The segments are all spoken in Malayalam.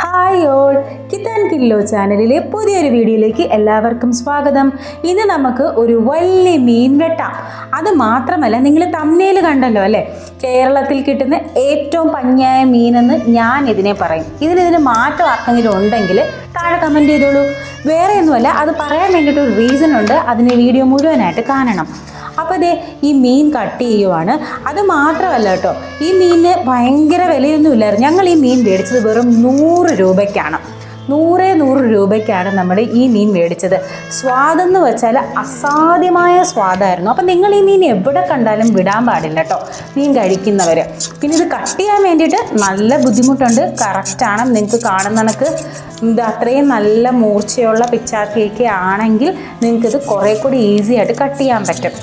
ഹായ് ഓൾ കിത്താൻ കില്ലോ ചാനലിലെ പുതിയൊരു വീഡിയോയിലേക്ക് എല്ലാവർക്കും സ്വാഗതം. ഇന്ന് നമുക്ക് ഒരു വലിയ മീൻ വെട്ടാം. അത് മാത്രമല്ല നിങ്ങൾ തമ്മനയിൽ കണ്ടല്ലോ അല്ലേ? കേരളത്തിൽ കിട്ടുന്ന ഏറ്റവും പഞ്ഞായ മീനെന്ന് ഞാൻ ഇതിനെ പറയും. ഇതിനിതിന് ഇതിന് മാറ്റം ആർക്കെങ്കിലും ഉണ്ടെങ്കിൽ താഴെ കമന്റ് ചെയ്തോളൂ. വേറെ ഒന്നുമല്ല അത് പറയാൻ വേണ്ടിയിട്ട് ഒരു റീസൺ ഉണ്ട്. അതിന് വീഡിയോ മുഴുവനായിട്ട് കാണണം. അപ്പോൾ ദേ ഈ മീൻ കട്ട് ചെയ്യുവാണ്. അത് മാത്രമല്ല കേട്ടോ ഈ മീനിന് ഭയങ്കര വിലയൊന്നും ഇല്ലായിരുന്നു. ഞങ്ങൾ ഈ മീൻ മേടിച്ചത് വെറും നൂറ് രൂപയ്ക്കാണ്. നൂറേ നൂറ് രൂപയ്ക്കാണ് നമ്മൾ ഈ മീൻ മേടിച്ചത്. സ്വാദെന്ന് വെച്ചാൽ അസാധ്യമായ സ്വാദായിരുന്നു. അപ്പം നിങ്ങൾ ഈ മീൻ എവിടെ കണ്ടാലും വിടാൻ പാടില്ല കേട്ടോ മീൻ കഴിക്കുന്നവർ പിന്നെ ഇത് കട്ട് ചെയ്യാൻ വേണ്ടിയിട്ട് നല്ല ബുദ്ധിമുട്ടുണ്ട്. കറക്റ്റാണ് നിങ്ങൾക്ക് കാണുന്ന കണക്ക് ഇത് അത്രയും നല്ല മൂർച്ചയുള്ള പിച്ചാത്തിയൊക്കെ ആണെങ്കിൽ നിങ്ങൾക്കിത് കുറേ കൂടി ഈസി ആയിട്ട് കട്ട് ചെയ്യാൻ പറ്റും.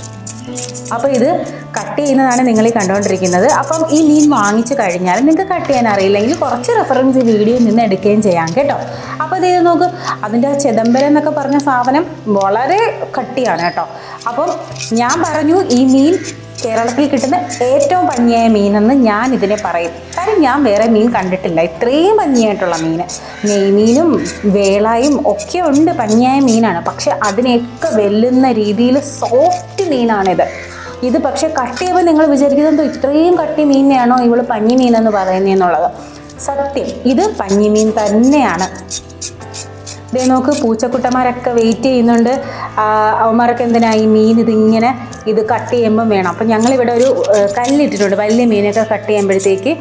അപ്പോൾ ഇത് കട്ട് ചെയ്യുന്നതാണ് നിങ്ങൾ ഈ കണ്ടുകൊണ്ടിരിക്കുന്നത് അപ്പം ഈ മീൻ വാങ്ങിച്ചു കഴിഞ്ഞാൽ നിങ്ങൾക്ക് കട്ട് ചെയ്യാൻ അറിയില്ലെങ്കിൽ കുറച്ച് റെഫറൻസ് വീഡിയോയിൽ നിന്ന് എടുക്കുകയും ചെയ്യാം കേട്ടോ. അപ്പോൾ ഇത് നോക്ക്. അതിന്റെ ആ ചെതമ്പരം എന്നൊക്കെ പറഞ്ഞ സാധനം വളരെ കട്ടിയാണ് കേട്ടോ. അപ്പം ഞാൻ പറഞ്ഞു ഈ മീൻ കേരളത്തിൽ കിട്ടുന്ന ഏറ്റവും ഭംഗിയായ മീനെന്ന് ഞാൻ ഇതിനെ പറയും. കാരണം ഞാൻ വേറെ മീൻ കണ്ടിട്ടില്ല. ഇത്രയും ഭംഗിയായിട്ടുള്ള മീൻ. നെയ്മീനും വേളായും ഒക്കെ ഉണ്ട് ഭംഗിയായ മീനാണ്. പക്ഷെ അതിനെയൊക്കെ വെല്ലുന്ന രീതിയിൽ സോഫ്റ്റ് മീനാണിത്. ഇത് പക്ഷെ കട്ട് ചെയ്യുമ്പോൾ നിങ്ങൾ വിചാരിക്കുന്നത് ഇത്രയും കട്ടി മീനിനെയാണോ ഇവൾ പഞ്ഞി മീനെന്ന് പറയുന്നതെന്നുള്ളത് സത്യം ഇത് പഞ്ഞിമീൻ തന്നെയാണ്. ദേ നോക്ക് പൂച്ചക്കുട്ടന്മാരൊക്കെ വെയിറ്റ് ചെയ്യുന്നുണ്ട്. അവന്മാരൊക്കെ എന്തിനാ ഈ മീൻ ഇതിങ്ങനെ ഇത് കട്ട് ചെയ്യുമ്പം വേണം. അപ്പം ഞങ്ങളിവിടെ ഒരു കല്ലിട്ടിട്ടുണ്ട്. വലിയ മീനൊക്കെ കട്ട് ചെയ്യുമ്പോഴത്തേക്ക്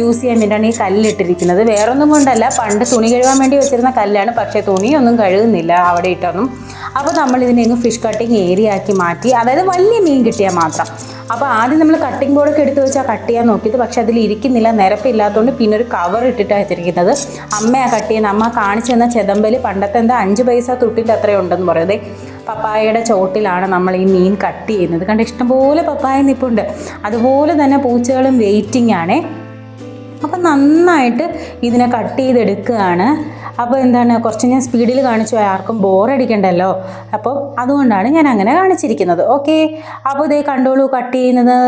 യൂസ് ചെയ്യാൻ വേണ്ടിയാണ് ഈ കല്ലിട്ടിരിക്കുന്നത്. വേറൊന്നും കൊണ്ടല്ല പണ്ട് തുണി കഴുകാൻ വേണ്ടി വെച്ചിരുന്ന കല്ലാണ്. പക്ഷേ തുണിയൊന്നും കഴുകുന്നില്ല. അവിടെ ഇട്ടൊന്നും അപ്പോൾ നമ്മൾ ഇതിനെ ഫിഷ് കട്ടിങ് ഏരിയ ആക്കി മാറ്റി. അതായത് വലിയ മീൻ കിട്ടിയാൽ മാത്രം. അപ്പോൾ ആദ്യം നമ്മൾ കട്ടിംഗ് ബോർഡൊക്കെ എടുത്ത് വെച്ചാൽ കട്ട് ചെയ്യാൻ നോക്കിയത്. പക്ഷേ അതിൽ ഇരിക്കുന്നില്ല നിരപ്പില്ലാത്തതുകൊണ്ട് പിന്നെ ഒരു കവർ ഇട്ടിട്ടാണ് വെച്ചിരിക്കുന്നത് അമ്മയാ കട്ട് ചെയ്യുന്നത് അമ്മ കാണിച്ചു തന്ന ചെതമ്പൽ പണ്ടത്തെ എന്താ അഞ്ച് പൈസ തുട്ടിന്റെ അത്രയും ഉണ്ടെന്ന് പറയുന്നത് പപ്പായയുടെ ചോട്ടിലാണ് നമ്മൾ ഈ മീൻ കട്ട് ചെയ്യുന്നത്. കണ്ട് ഇഷ്ടംപോലെ പപ്പായ നിപ്പുണ്ട്. അതുപോലെ തന്നെ പൂച്ചകളും വെയിറ്റിംഗ് ആണേ. അപ്പം നന്നായിട്ട് ഇതിനെ കട്ട് ചെയ്തെടുക്കുകയാണ്. അപ്പോൾ എന്താണ് കുറച്ച് ഞാൻ സ്പീഡിൽ കാണിച്ചു ആർക്കും ബോറടിക്കണ്ടല്ലോ അപ്പോൾ അതുകൊണ്ടാണ് ഞാൻ അങ്ങനെ കാണിച്ചിരിക്കുന്നത്. ഓക്കെ അപ്പോൾ ഇതേ കണ്ടോളൂ കട്ട് ചെയ്യുന്നത്.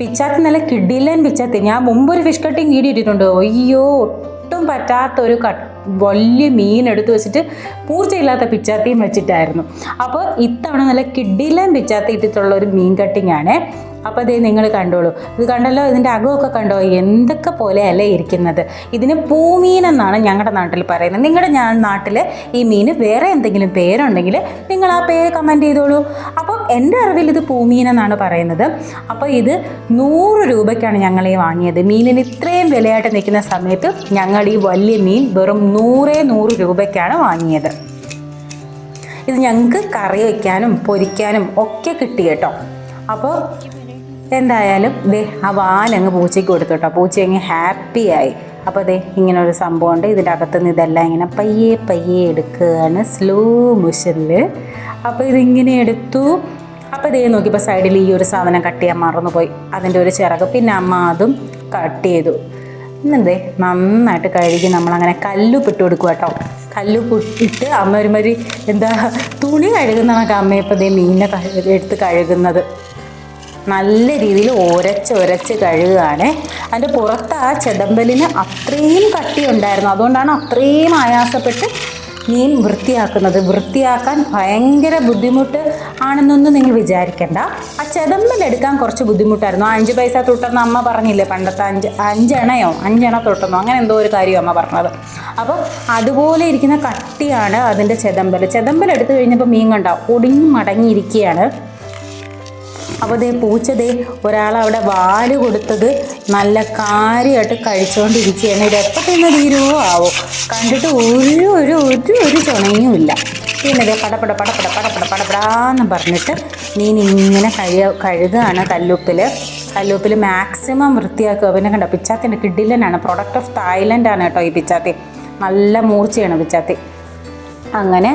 പിച്ചാത്തി നല്ല കിഡിലൻ പിച്ചാത്തി. ഞാൻ മുമ്പ് ഒരു ഫിഷ് കട്ടിങ് വീഡിയോ ഇട്ടിട്ടുണ്ട്. അയ്യോ ഒട്ടും പറ്റാത്തൊരു കട്ട് വലിയ മീൻ എടുത്തു വെച്ചിട്ട് പൂർച്ചയില്ലാത്ത പിച്ചാത്തിയും വെച്ചിട്ടായിരുന്നു. അപ്പോൾ ഇത്തവണ നല്ല കിഡിലൻ പിച്ചാത്തി ഇട്ടിട്ടുള്ള ഒരു മീൻ കട്ടിങ് ആണ്. അപ്പോൾ അതേ നിങ്ങൾ കണ്ടോളൂ. ഇത് കണ്ടല്ലോ ഇതിന്റെ അകമൊക്കെ കണ്ടോ? എന്തൊക്കെ പോലെ പോലെയല്ലേ ഇരിക്കുന്നത്? ഇതിന് പൂമീൻ എന്നാണ് ഞങ്ങളുടെ നാട്ടിൽ പറയുന്നത്. നിങ്ങളുടെ ഞാൻ നാട്ടിൽ ഈ മീൻ വേറെ എന്തെങ്കിലും പേരുണ്ടെങ്കിൽ നിങ്ങൾ ആ പേര് കമന്റ് ചെയ്തോളൂ. അപ്പം എന്റെ അറിവിൽ ഇത് പൂമീൻ എന്നാണ് പറയുന്നത്. അപ്പോൾ ഇത് നൂറ് രൂപയ്ക്കാണ് ഞങ്ങൾ ഈ വാങ്ങിയത്. മീനിന് ഇത്രയും വിലയായിട്ട് നിൽക്കുന്ന സമയത്ത് ഞങ്ങൾ ഈ വലിയ മീൻ വെറും നൂറേ നൂറ് രൂപയ്ക്കാണ് വാങ്ങിയത്. ഇത് ഞങ്ങൾക്ക് കറി വയ്ക്കാനും പൊരിക്കാനും ഒക്കെ കിട്ടി കേട്ടോ. അപ്പോൾ എന്തായാലും ദേ ആ വാലങ്ങ് പൂച്ചയ്ക്ക് കൊടുത്തോട്ടോ കേട്ടോ. പൂച്ച അങ്ങ് ഹാപ്പിയായി അപ്പോൾ ദേ ഇങ്ങനെ ഒരു സംഭവം ഉണ്ട്. ഇതിന്റെ അകത്തുനിന്ന് ഇതെല്ലാം ഇങ്ങനെ പയ്യെ പയ്യെ എടുക്കുകയാണ് സ്ലോ മോഷനിൽ അപ്പോൾ ഇതിങ്ങനെ എടുത്തു. അപ്പോൾ ദേ നോക്കിയപ്പോൾ സൈഡിൽ ഈ ഒരു സാധനം കട്ട് ചെയ്യാൻ മറന്നുപോയി അതിന്റെ ഒരു ചിറക്. പിന്നെ അമ്മ അതും കട്ട് ചെയ്തു. ഇന്നെന്തേ നന്നായിട്ട് കഴുകി നമ്മളങ്ങനെ കല്ലുപ്പിട്ട് കൊടുക്കുക കേട്ടോ. കല്ലുപ്പിട്ട് അമ്മ ഒരുമാതിരി എന്താ തുണി കഴുകുന്നതാണ് അമ്മ ഇപ്പോൾ ദേ മീനിനെ എടുത്ത് കഴുകുന്നത്. നല്ല രീതിയിൽ ഒരച്ച് ഒരച്ച് കഴുകുകയാണ് അതിന്റെ പുറത്ത് ആ ചെതമ്പലിന് അത്രയും കട്ടി ഉണ്ടായിരുന്നു അതുകൊണ്ടാണ് അത്രയും ആയാസപ്പെട്ട് മീൻ വൃത്തിയാക്കുന്നത്. വൃത്തിയാക്കാൻ ഭയങ്കര ബുദ്ധിമുട്ട് ആണെന്നൊന്നും നിങ്ങൾ വിചാരിക്കേണ്ട. ആ ചെതമ്പലെടുക്കാൻ കുറച്ച് ബുദ്ധിമുട്ടായിരുന്നു. അഞ്ച് പൈസ തൊട്ടെന്ന് അമ്മ പറഞ്ഞില്ലേ പണ്ടത്തെ അഞ്ച് അഞ്ചണയോ അഞ്ചണ തൊട്ടെന്നോ അങ്ങനെ എന്തോ ഒരു കാര്യം അമ്മ പറഞ്ഞത്. അപ്പോൾ അതുപോലെ ഇരിക്കുന്ന കട്ടിയാണ് അതിന്റെ ചെതമ്പൽ ചെതമ്പൽ എടുത്തു കഴിഞ്ഞപ്പോൾ മീൻ കണ്ട ഒടിഞ്ഞു മടങ്ങിയിരിക്കുകയാണ്. അപ്പോൾ ദേ പൂച്ചതേ ഒരാളവിടെ വാൽ കൊടുത്തത് നല്ല കാര്യമായിട്ട് കഴിച്ചുകൊണ്ടിരിക്കുകയാണ് ഇത് എപ്പോൾ തന്നെ തീരുവോ? ആവോ. കണ്ടിട്ട് ഒരു ഒരു ഒരു ഒരു ചുണയും ഇല്ല പിന്നെ ദേ പടപ്പട പടപ്പട പടപ്പട പടപ്പടാന്ന് പറഞ്ഞിട്ട് നീ ഇങ്ങനെ കഴിയ കഴുകുകയാണ് കല്ലുപ്പിൽ കല്ലുപ്പിൽ മാക്സിമം വൃത്തിയാക്കുക. പിന്നെ കണ്ടോ പിച്ചാത്തിന്റെ കിഡിലനാണ്. പ്രൊഡക്റ്റ് ഓഫ് തായ്ലൻഡാണ് കേട്ടോ ഈ പിച്ചാത്തി. നല്ല മൂർച്ചയാണ് പിച്ചാത്തി. അങ്ങനെ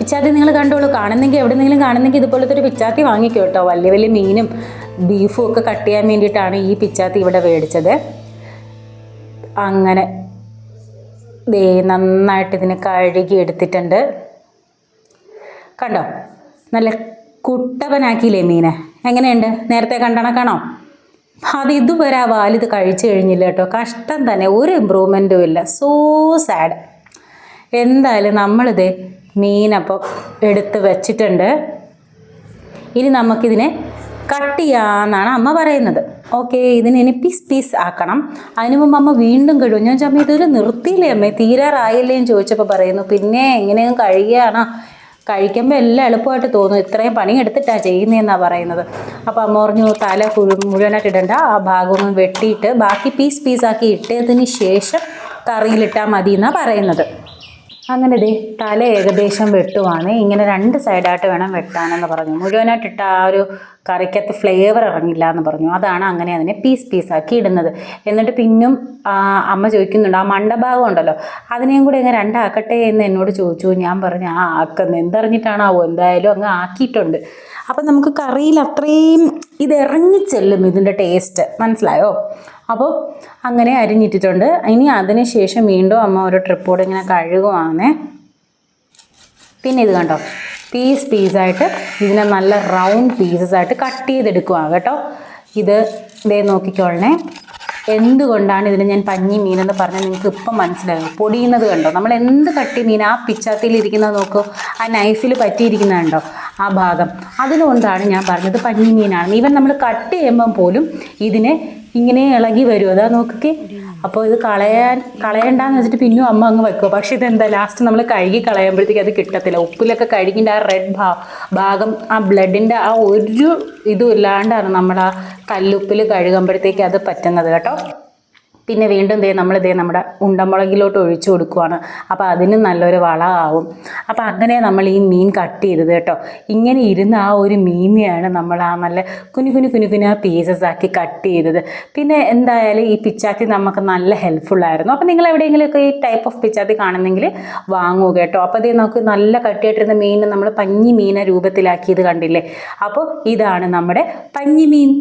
പിച്ചാത്തി നിങ്ങൾ കണ്ടോളൂ. കാണുന്നെങ്കിൽ എവിടെന്നെങ്കിലും കാണുന്നെങ്കിൽ ഇതുപോലത്തെ ഒരു പിച്ചാത്തി വാങ്ങിക്കോ കേട്ടോ. വലിയ വലിയ മീനും ബീഫും ഒക്കെ കട്ട് ചെയ്യാൻ വേണ്ടിയിട്ടാണ് ഈ പിച്ചാത്തി ഇവിടെ മേടിച്ചത്. അങ്ങനെ ദേ നന്നായിട്ട് ഇതിനെ കഴുകി എടുത്തിട്ടുണ്ട്. കണ്ടോ? നല്ല കുട്ടവനാക്കിയില്ലേ മീനെ. എങ്ങനെയുണ്ട്? നേരത്തെ കണ്ടണക്കാണോ? അത് ഇതുവരെ ആ വാലിത് കഴിച്ചു കഴിഞ്ഞില്ല കേട്ടോ. കഷ്ടം തന്നെ. ഒരു ഇമ്പ്രൂവ്മെന്റും ഇല്ല. സോ സാഡ് എന്തായാലും നമ്മളിത് മീനപ്പോൾ എടുത്ത് വെച്ചിട്ടുണ്ട്. ഇനി നമുക്കിതിനെ കട്ട് ചെയ്യാമെന്നാണ് അമ്മ പറയുന്നത്. ഓക്കെ ഇതിന് ഇനി പീസ് പീസ് ആക്കണം. അതിന് മുമ്പ് അമ്മ വീണ്ടും കഴിവും ഞാൻ ചമ്മ ഇതൊരു നിർത്തിയില്ലേ അമ്മേ? തീരാറായില്ലേ എന്ന് ചോദിച്ചപ്പോൾ പറയുന്നു. പിന്നെ എങ്ങനെയും കഴിയുകയാണ് കഴിക്കുമ്പോൾ എല്ലാം എളുപ്പമായിട്ട് തോന്നും. ഇത്രയും പണി എടുത്തിട്ടാണ് ചെയ്യുന്നതെന്നാണ് പറയുന്നത്. അപ്പോൾ അമ്മ പറഞ്ഞു തല മുഴുവനായിട്ട് ഇടണ്ട. ആ ഭാഗമൊന്നും വെട്ടിയിട്ട് ബാക്കി പീസ് പീസാക്കി ഇട്ടതിന് ശേഷം കറിയിലിട്ടാൽ മതി എന്നാണ് പറയുന്നത്. അങ്ങനെ ദേ തല ഏകദേശം വെട്ടുവാണ്. ഇങ്ങനെ രണ്ട് സൈഡായിട്ട് വേണം വെട്ടാനെന്ന് പറഞ്ഞു. മുഴുവനായിട്ട് ഇട്ട ആ ഒരു കറിക്കകത്ത് ഫ്ലേവർ ഇറങ്ങില്ല എന്ന് പറഞ്ഞു. അതാണ് അങ്ങനെ അതിനെ പീസ് പീസാക്കി ഇടുന്നത്. എന്നിട്ട് പിന്നും അമ്മ ചോദിക്കുന്നുണ്ട് ആ മണ്ടഭാഗം ഉണ്ടല്ലോ അതിനെയും കൂടി അങ്ങ് രണ്ടാക്കട്ടെ എന്ന് എന്നോട് ചോദിച്ചു. ഞാൻ പറഞ്ഞു ആ ആക്കുന്നത് എന്തറിഞ്ഞിട്ടാണാവോ? എന്തായാലും അങ്ങ് ആക്കിയിട്ടുണ്ട്. അപ്പം നമുക്ക് കറിയിൽ അത്രയും ഇത് ഇറങ്ങിച്ചെല്ലും ഇതിന്റെ ടേസ്റ്റ് മനസ്സിലായോ? അപ്പോൾ അങ്ങനെ അരിഞ്ഞിട്ടിട്ടുണ്ട്. ഇനി അതിന് ശേഷം വീണ്ടും അമ്മ ഒരു ട്രിപ്പോട് ഇങ്ങനെ കഴുകുവാണ്. പിന്നെ ഇത് കണ്ടോ? പീസ് പീസായിട്ട് ഇതിനെ നല്ല റൗണ്ട് പീസസ് ആയിട്ട് കട്ട് ചെയ്തെടുക്കുക കേട്ടോ. ഇത് ഇതേ നോക്കിക്കോളണേ. എന്തുകൊണ്ടാണ് ഇതിന് ഞാൻ പഞ്ഞി മീനെന്ന് പറഞ്ഞാൽ നിങ്ങൾക്ക് ഇപ്പം മനസ്സിലാകും പൊടിയുന്നത് കണ്ടോ? നമ്മൾ എന്ത് കട്ടി മീൻ ആ പിച്ചാത്തിയിൽ ഇരിക്കുന്നത് നോക്കൂ ആ നൈഫിൽ പറ്റിയിരിക്കുന്നത് കണ്ടോ ആ ഭാഗം. അതിനുകൊണ്ടാണ് ഞാൻ പറഞ്ഞത് പഞ്ഞി മീനാണ്. ഈവൻ നമ്മൾ കട്ട് ചെയ്യുമ്പം പോലും ഇതിനെ ഇങ്ങനെ ഇളകി വരും. അതാ നോക്കിക്കേ അപ്പോൾ ഇത് കളയാൻ കളയണ്ടെന്ന് വെച്ചിട്ട് പിന്നും അമ്മ അങ്ങ് വെക്കുക പക്ഷേ ഇതെന്താ ലാസ്റ്റ് നമ്മൾ കഴുകി കളയുമ്പോഴത്തേക്ക് അത് കിട്ടത്തില്ല. ഉപ്പിലൊക്കെ കഴുകിന്റെ ആ റെഡ് ഭാ ഭാഗം ആ ബ്ലഡിന്റെ ആ ഒരു ഇതും ഇല്ലാണ്ടാണ് നമ്മൾ ആ കല്ലുപ്പിൽ കഴുകുമ്പോഴത്തേക്ക് അത് പറ്റുന്നത് കേട്ടോ. പിന്നെ വീണ്ടും ദേ നമ്മൾ ദേ നമ്മുടെ ഉണ്ടമുളകിലോട്ട് ഒഴിച്ചു കൊടുക്കുവാണ്. അപ്പോൾ അതിന് നല്ലൊരു വളമാവും അപ്പോൾ അങ്ങനെ നമ്മൾ ഈ മീൻ കട്ട് ചെയ്തത് കേട്ടോ. ഇങ്ങനെ ഇരുന്ന് ആ ഒരു മീനെയാണ് നമ്മൾ ആ നല്ല കുനി കുനി കുനി കുനി പീസസ് ആക്കി കട്ട് ചെയ്തത്. പിന്നെ എന്തായാലും ഈ പിച്ചാത്തി നമുക്ക് നല്ല ഹെൽപ്ഫുള്ളായിരുന്നു അപ്പോൾ നിങ്ങൾ എവിടെയെങ്കിലുമൊക്കെ ഈ ടൈപ്പ് ഓഫ് പിച്ചാത്തി കാണുന്നെങ്കിൽ വാങ്ങുക കേട്ടോ. അപ്പോൾ അതേ നമുക്ക് നല്ല കട്ടിയായിട്ടിരുന്ന മീൻ നമ്മൾ പഞ്ഞി മീനെ രൂപത്തിലാക്കിയത് കണ്ടില്ലേ? അപ്പോൾ ഇതാണ് നമ്മുടെ പഞ്ഞി മീൻ.